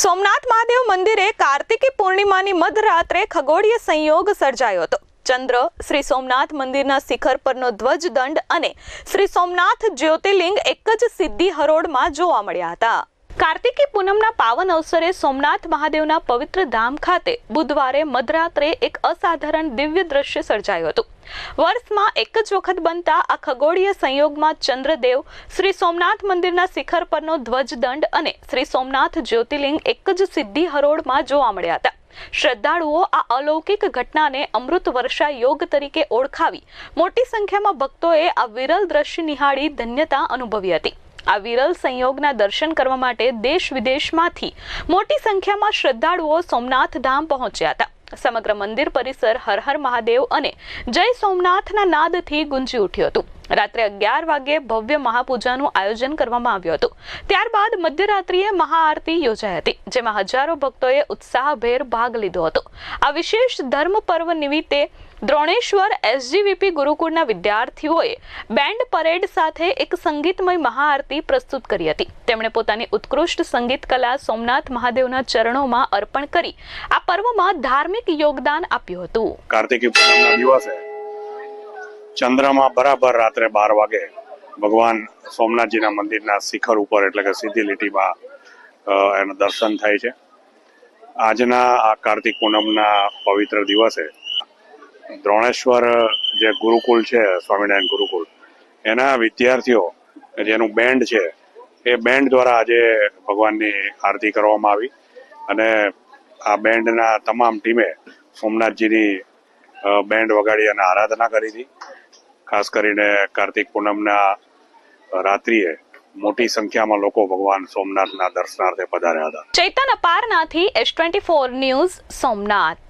સોમનાથ મહાદેવ મંદિરે કાર્તિકી પૂર્ણિમાની મધરાત્રે ખગોળીય સંયોગ સર્જાયો હતો. ચંદ્ર, શ્રી સોમનાથ મંદિરના શિખર પરનો ધ્વજદંડ અને શ્રી સોમનાથ જ્યોતિર્લિંગ એક જ સિદ્ધિ હરોળમાં જોવા મળ્યા હતા. કાર્તિકી પૂનમના પાવન અવસરે સોમનાથ મહાદેવના પવિત્ર ધામ ખાતે બુધવારે મધરાત્રે એક અસાધારણ દિવ્ય દ્રશ્ય સર્જાયું હતું. વર્ષમાં એક જ વખત બનતા આ ખગોળીય સંયોગમાં ચંદ્રદેવ, શ્રી સોમનાથ મંદિરના શિખર પરનો ધ્વજદંડ અને શ્રી સોમનાથ જ્યોતિર્લિંગ એક જ સિદ્ધિ હરોળમાં જોવા મળ્યા હતા. શ્રદ્ધાળુઓ આ અલૌકિક ઘટનાને અમૃત વર્ષા યોગ તરીકે ઓળખાવી મોટી સંખ્યામાં ભક્તોએ આ વિરલ દ્રશ્ય નિહાળી ધન્યતા અનુભવી હતી. આ વિરલ સંયોગના દર્શન કરવા માટે દેશ વિદેશમાંથી મોટી સંખ્યામાં શ્રદ્ધાળુઓ સોમનાથ ધામ પહોંચ્યા હતા. સમગ્ર મંદિર પરિસર હર હર મહાદેવ અને જય સોમનાથના નાદથી ગુંજી ઉઠ્યું હતું. રાત્રે અગિયાર વાગ્યે ભવ્ય મહાપૂજાનું આયોજન કરવામાં આવ્યું હતું. ત્યારબાદ મધ્યરાત્રિએ મહાઆરતી યોજાઈ હતી, જેમાં હજારો ભક્તોએ ઉત્સાહભેર ભાગ લીધો હતો. આ વિશેષ ધર્મ પર્વ નિમિત્તે દ્રોણેશ્વર એસજીવીપી ગુરુકુળના વિદ્યાર્થીઓએ બેન્ડ પરેડ સાથે એક સંગીતમય મહાઆરતી પ્રસ્તુત કરી હતી. તેમણે પોતાની ઉત્કૃષ્ટ સંગીત કલા સોમનાથ મહાદેવના ચરણોમાં અર્પણ કરી આ પર્વમાં ધાર્મિક યોગદાન આપ્યું હતું. કાર્તિકી પૂનમના દિવસે ચંદ્રમાં બરાબર રાત્રે બાર વાગે ભગવાન સોમનાથજીના મંદિરના શિખર ઉપર, એટલે કે સીધી લીટીમાં એનું દર્શન થાય છે. આજના આ કાર્તિક પૂનમના પવિત્ર દિવસે દ્રોણેશ્વર જે ગુરુકુળ છે, સ્વામિનારાયણ ગુરુકુળ, એના વિદ્યાર્થીઓ, જેનું બેન્ડ છે, એ બેન્ડ દ્વારા આજે ભગવાનની આરતી કરવામાં આવી અને આ બેન્ડના તમામ ટીમે સોમનાથજીની બેન્ડ વગાડી અને આરાધના કરી હતી. ખાસ કરીને કાર્તિક પૂનમના રાત્રિએ મોટી સંખ્યામાં લોકો ભગવાન સોમનાથના દર્શનાર્થે પધાર્યા હતા. Chaitan Aparnathi S twenty four news Somnath.